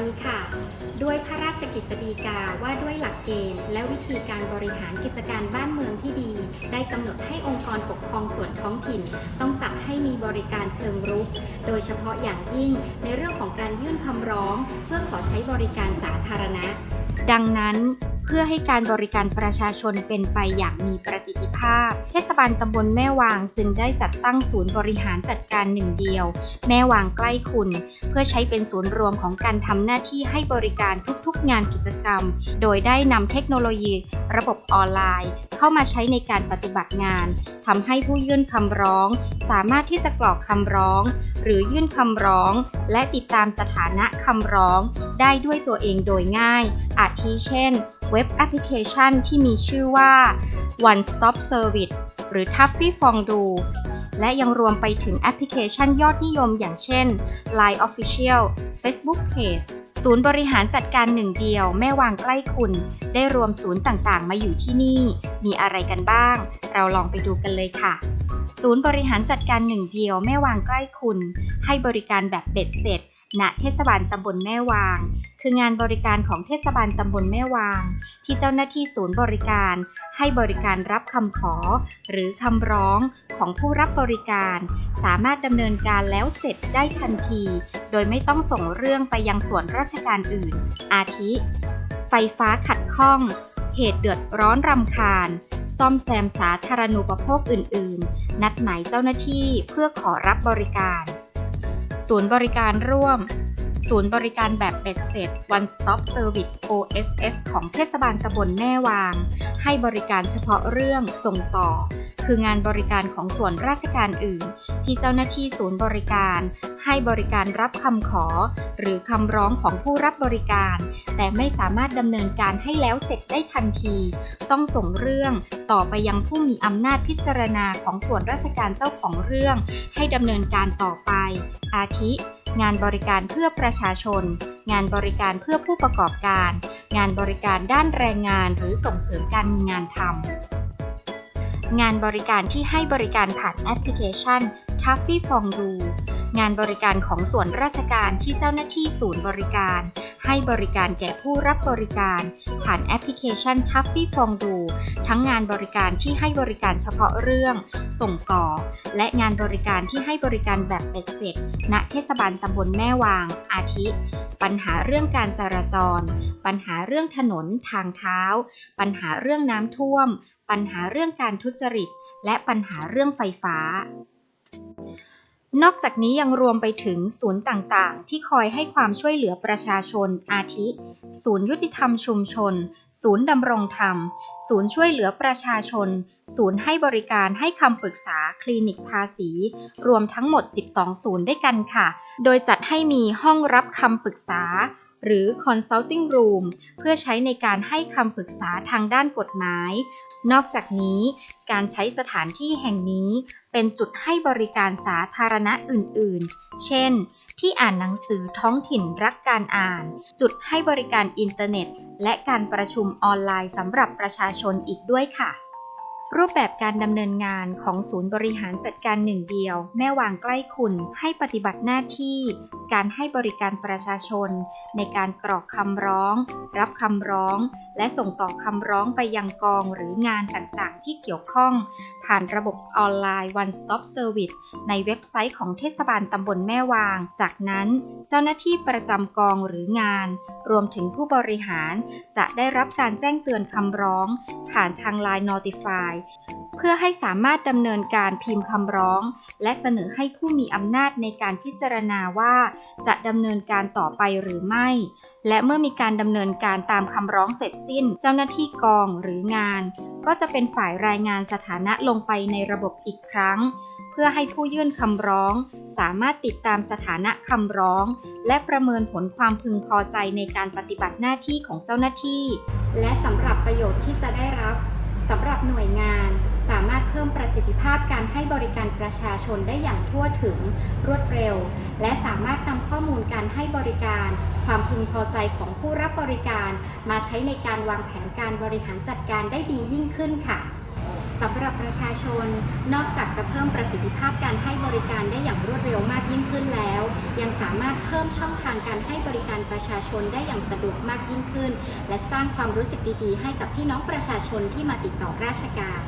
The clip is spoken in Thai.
ดีค่ะ ด้วยพระราชกฤษฎีกาว่าด้วยหลักเกณฑ์ และวิธีการบริหารกิจการบ้านเมืองที่ดี ได้กำหนดให้องค์กรปกครองส่วนท้องถิ่น ต้องจัดให้มีบริการเชิงรุก โดยเฉพาะอย่างยิ่งในเรื่องของการยื่นคำร้อง เพื่อขอใช้บริการสาธารณะ ดังนั้น พื่อให้การบริการประชาชนเป็นไปอย่างมีประสิทธิภาพ เทศบาลตำบลแม่วางจึงได้จัดตั้งศูนย์บริหารจัดการหนึ่งเดียว แม่วางใกล้คุณ เพื่อใช้เป็นศูนย์รวมของการทำหน้าที่ให้บริการทุกๆ งานกิจกรรม โดยได้นำเทคโนโลยี ระบบออนไลน์ เข้ามาใช้ในการปฏิบัติงานทำให้ผู้ยื่นคำร้อง สามารถที่จะกรอกคำร้อง หรือยื่นคำร้อง และติดตามสถานะคำร้อง ได้ด้วยตัวเองโดยง่าย อาทิเช่น เว็บแอปพลิเคชันที่มีชื่อว่า One Stop Service หรือ Tuffy f o n d u และยังรวมไปถึงแอปพลิเคชันยอดนิยมอย่างเช่น Line Official Facebook Page ศูนย์บริหารจัดการหนึ่งเดียวแม่วางใกล้คุณ ได้รวมศูนย์ต่างๆ มาอยู่ที่นี่ มีอะไรกันบ้าง เราลองไปดูกันเลยค่ะ ศูนย์บริหารจัดการหนึ่งเดียวแม่วางใกล้คุณ ให้บริการแบบเบ็ดเสร็จ ณเทศบาลตำบลแม่วาง คืองานบริการของเทศบาลตำบลแม่วาง ที่เจ้าหน้าที่ศูนย์บริการ ให้บริการรับคำขอ หรือคำร้องของผู้รับบริการ สามารถดำเนินการแล้วเสร็จได้ทันที โดยไม่ต้องส่งเรื่องไปยังส่วนราชการอื่น อาทิ ไฟฟ้าขัดข้อง เหตุเดือดร้อนรำคาญ ซ่อมแซมสาธารณูปโภคอื่น ๆ นัดหมายเจ้าหน้าที่เพื่อขอรับบริการ ศูนย์บริการร่วม ศูนย์บริการแบบเบ็ดเสร็จ One Stop Service OSS ของเทศบาลตำบลแม่วาง ให้บริการเฉพาะเรื่องส่งต่อ คืองานบริการของส่วนราชการอื่น ที่เจ้าหน้าที่ศูนย์บริการ ให้บริการรับคำขอ หรือคำร้องของผู้รับบริการ แต่ไม่สามารถดำเนินการให้แล้วเสร็จได้ทันที ต้องส่งเรื่องต่อไปยังผู้มีอำนาจพิจารณาของส่วนราชการเจ้าของเรื่อง ให้ดำเนินการต่อไป อาทิ งานบริการเพื่อประชาชน งานบริการเพื่อผู้ประกอบการ งานบริการด้านแรงงานหรือส่งเสริมการมีงานทำ งานบริการที่ให้บริการผ่านแอปพลิเคชัน t a f f y f o n d u งานบริการของส่วนราชการที่เจ้าหน้าที่ศูนย์บริการ ให้บริการแก่ผู้รับบริการ ผ่านแอปพลิเคชัน t a f f y f o n d u ทั้งงานบริการที่ให้บริการเฉพาะเรื่อง ส่งต่อ และงานบริการที่ให้บริการแบบเป็ดเสร็จ ณเทศบาลตำบลแม่วาง อาทิ ปัญหาเรื่องการจราจร ปัญหาเรื่องถนนทางเท้า ปัญหาเรื่องน้ำท่วม ปัญหาเรื่องการทุจริต และปัญหาเรื่องไฟฟ้า นอกจากนี้ยังรวมไปถึงศูนย์ต่างๆ ที่คอยให้ความช่วยเหลือประชาชน อาทิ ศูนย์ยุติธรรมชุมชน ศูนย์ดำรงธรรม ศูนย์ช่วยเหลือประชาชน ศูนย์ให้บริการให้คำปรึกษาคลินิกภาษี รวมทั้งหมด 12 ศูนย์ด้วยกันค่ะ โดยจัดให้มีห้องรับคำปรึกษา หรือ consulting room เพื่อใช้ในการให้คำปรึกษาทางด้านกฎหมาย นอกจากนี้การใช้สถานที่แห่งนี้เป็นจุดให้บริการสาธารณะอื่น ๆ เช่น ที่อ่านหนังสือท้องถิ่นรักการอ่าน จุดให้บริการอินเทอร์เน็ต และการประชุมออนไลน์สำหรับประชาชนอีกด้วยค่ะ รูปแบบการดำเนินงานของศูนย์บริหารจัดการหนึ่งเดียว แม่วางใกล้คุณให้ปฏิบัติหน้าที่ การให้บริการประชาชน ในการกรอกคำร้อง รับคำร้อง และส่งต่อคำร้องไปยังกองหรืองานต่างๆ ที่เกี่ยวข้อง ผ่านระบบออนไลน์ One Stop Service ในเว็บไซต์ของเทศบาลตำบลแม่วาง จากนั้นเจ้าหน้าที่ประจำกองหรืองาน รวมถึงผู้บริหาร จะได้รับการแจ้งเตือนคำร้อง ผ่านทาง Line Notify เพื่อให้สามารถดำเนินการพิมพ์คำร้อง และเสนอให้ผู้มีอำนาจในการพิจารณาว่า จะดำเนินการต่อไปหรือไม่ และเมื่อมีการดำเนินการตามคำร้องเสร็จสิ้น เจ้าหน้าที่กองหรืองาน ก็จะเป็นฝ่ายรายงานสถานะลงไปในระบบอีกครั้ง เพื่อให้ผู้ยื่นคำร้อง สามารถติดตามสถานะคำร้อง และประเมินผลความพึงพอใจในการปฏิบัติหน้าที่ของเจ้าหน้าที่ และสำหรับประโยชน์ที่จะได้รับ สำหรับหน่วยงานสามารถเพิ่มประสิทธิภาพการให้บริการประชาชนได้อย่างทั่วถึงรวดเร็ว และสามารถนำข้อมูลการให้บริการ ความพึงพอใจของผู้รับบริการ มาใช้ในการวางแผนการบริหารจัดการได้ดียิ่งขึ้นค่ะ สำหรับประชาชนนอกจากจะเพิ่มประสิทธิภาพการให้บริการได้อย่างรวดเร็วมากยิ่งขึ้นแล้ว ยังสามารถเพิ่มช่องทางการให้บริการประชาชนได้อย่างสะดวกมากยิ่งขึ้น และสร้างความรู้สึกดีๆ ให้กับพี่น้องประชาชนที่มาติดต่อราชการ